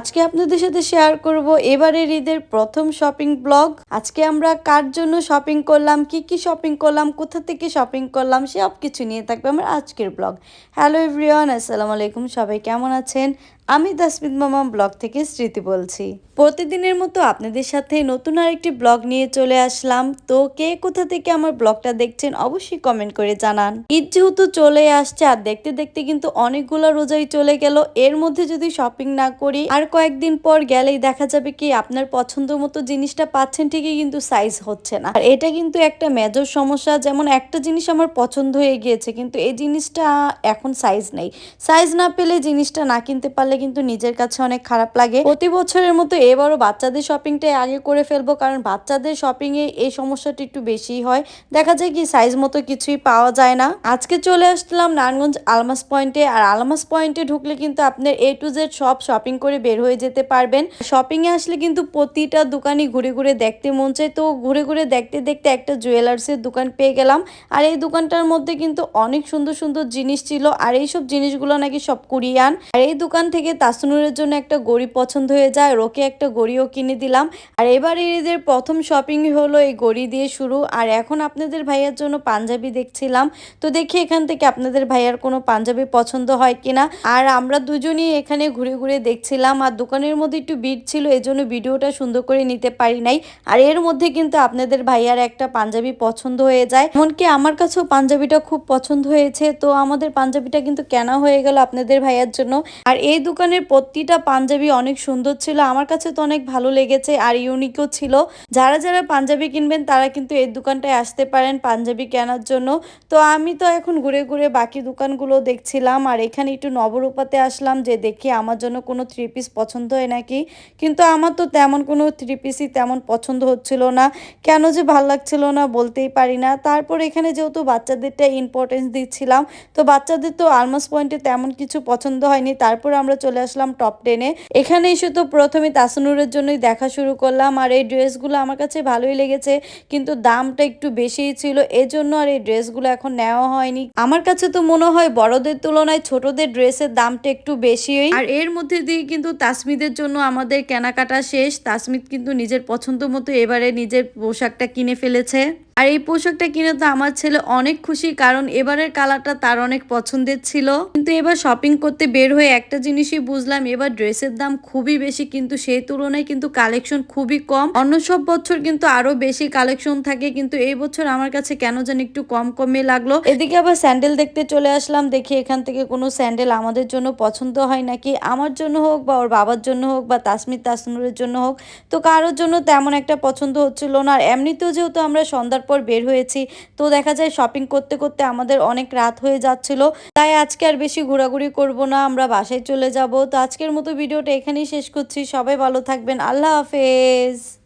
আজকে আপনাদের সাথে শেয়ার করব এবারের ঈদের প্রথম শপিং ব্লগ আজকে আমরা কার জন্য শপিং করলাম, কি কি শপিং করলাম, কোথা থেকে শপিং করলাম সব কিছু নিয়ে থাকবে আমার আজকের ব্লগ হ্যালো এভরিওয়ান আসসালামু আলাইকুম, সবাই কেমন আছেন? আমি দাসমিত মামা ব্লগ থেকে স্মৃতি বলছি। প্রতিদিনের মতো আপনাদের সাথে নতুন আরেকটি ব্লগ নিয়ে চলে আসলাম। তো কে কোথা থেকে আমার ব্লগটা দেখছেন অবশ্যই কমেন্ট করে জানান। ঈদ যেহেতু চলে আসছে আর দেখতে দেখতে কিন্তু অনেকগুলো রোজাই চলে গেল, এর মধ্যে যদি শপিং না করি, আর কয়েকদিন পর গেলেই দেখা যাবে কি আপনার পছন্দ মতো জিনিসটা পাচ্ছেন ঠিকই কিন্তু সাইজ হচ্ছে না। আর এটা কিন্তু একটা মেজর সমস্যা, যেমন একটা জিনিস আমার পছন্দ হয়ে গিয়েছে, কিন্তু এই জিনিসটা এখন সাইজ নেই। সাইজ না পেলে জিনিসটা না কিনতে পারলে কিন্তু নিজের কাছে অনেক খারাপ লাগে। প্রতি বছরের মতো এবারও বাচ্চাদের শপিংটাই আগে করে ফেলব, কারণ বাচ্চাদের শপিং এ এই সমস্যাটা একটু বেশি হয়। দেখা যায় কি সাইজ মতো কিছুই পাওয়া যায় না। আজকে চলে আসলাম নারায়ণগঞ্জ আলমাস পয়েন্টে আর আলমাস পয়েন্টে ঢুকলে কিন্তু আপনার এ টু জেড সব শপিং করে বের হয়ে যেতে পারবেন। শপিং এ আসলে কিন্তু প্রতিটা দোকানই ঘুরে ঘুরে দেখতে মন চায়। তো ঘুরে ঘুরে দেখতে দেখতে একটা জুয়েলার্সের দোকান পেয়ে গেলাম। আর এই দোকানটার মধ্যে কিন্তু অনেক সুন্দর সুন্দর জিনিস ছিল। আর এইসব জিনিসগুলো নাকি সব কুরিয়ান। আর এই দোকান থেকে তাসনুরের জন্য একটা গড়ি পছন্দ হয়ে যায়। আর ওকে একটা গড়িও কিনে দিলাম। আর এবার ঈদের প্রথম শপিংই হলো এই গড়ি দিয়ে শুরু। আর এখন আপনাদের ভাইয়ার জন্য পাঞ্জাবি দেখছিলাম। তো দেখি এখান থেকে আপনাদের ভাইয়ার কোনো পাঞ্জাবি পছন্দ হয় কিনা। আর আমরা দুজনই এখানে ঘুরে ঘুরে দেখছিলাম। আর দোকানের মধ্যে একটু ভিড় ছিল, এজন্য ভিডিওটা সুন্দর করে নিতে পারি নাই। আর এর মধ্যে কিন্তু আপনাদের ভাইয়ার একটা পাঞ্জাবি পছন্দ হয়ে যায়। এমনকি আমার কাছেও পাঞ্জাবিটা খুব পছন্দ হয়েছে। তো আমাদের পাঞ্জাবিটা কিন্তু কেনা হয়ে গেল আপনাদের ভাইয়ার জন্য। আর এই দোকানের প্রতিটা পাঞ্জাবি অনেক সুন্দর ছিল। আমার কাছে তো অনেক ভালো লেগেছে আর ইউনিকও ছিল। যারা যারা পাঞ্জাবি কিনবেন, তারা কিন্তু এই দোকানটায় আসতে পারেন পাঞ্জাবি কেনার জন্য। তো আমি তো এখন ঘুরে ঘুরে বাকি দোকানগুলো দেখছিলাম আর এখানে একটু নবরূপাতে আসলাম যে দেখি আমার জন্য কোনো থ্রি পিস পছন্দ হয় নাকি। কিন্তু আমার তো তেমন কোনো থ্রি পিসই তেমন পছন্দ হচ্ছিল না। কেন যে ভালো লাগছিল না বলতেই পারি না। তারপর এখানে যেহেতু বাচ্চাদেরটা ইম্পর্টেন্স দিচ্ছিলাম, তো বাচ্চাদের তো আলমাস পয়েন্টে তেমন কিছু পছন্দ হয়নি। তারপর আমরা চলে আসলাম টপ টেনে এখানে এসে তো প্রথমে তাসনুরের জন্যই দেখা শুরু করলাম, আর এই ড্রেসগুলো আমার কাছে ভালোই লেগেছে, কিন্তু দামটা একটু বেশিই ছিল, এজন্য আর এই ড্রেসগুলো এখন নেওয়া হয়নি। আমার কাছে তো মনে হয় বড়দের তুলনায় ছোটদের ড্রেসের দামটা একটু বেশি আর এর মধ্যে দিয়ে কিন্তু তাসমিদের জন্য আমাদের কেনাকাটা শেষ, তাসমিদ কিন্তু নিজের পছন্দ মতো এবারে নিজের পোশাকটা কিনে ফেলেছে। আর এই পোশাকটা কিনে তো আমার ছেলে অনেক খুশি, কারণ এবারের কালারটা তার অনেক পছন্দের ছিল। কিন্তু এবার শপিং করতে বের হয়ে একটা জিনিসই বুঝলাম, এবার ড্রেসের দাম খুবই বেশি, কিন্তু সেই তুলনায় কিন্তু কালেকশন খুবই কম। অন্য সব বছর কিন্তু আরও বেশি কালেকশন থাকে, কিন্তু এই বছর আমার কাছে কেন যেন একটু কম কমে লাগল। এদিকে আবার স্যান্ডেল দেখতে চলে আসলাম, দেখি এখান থেকে কোনো স্যান্ডেল আমাদের জন্য পছন্দ হয় নাকি? আমার জন্য হোক বা ওর বাবার জন্য হোক বা তাসমির তাসনুরের জন্য হোক, তো কারোর জন্য তেমন একটা পছন্দ হচ্ছিল না। আর এমনিতেও যেহেতু আমরা সন্ধ্যার পর বের হয়েছি। তো দেখা যায় শপিং করতে করতে আমাদের অনেক রাত হয়ে যাচ্ছিল। তাই আজকে আর বেশি ঘোরাঘুরি করব না, আমরা বাসায় চলে যাব। তো আজকের মতো ভিডিওটা এখানেই শেষ করছি। সবাই ভালো থাকবেন। আল্লাহ হাফেজ।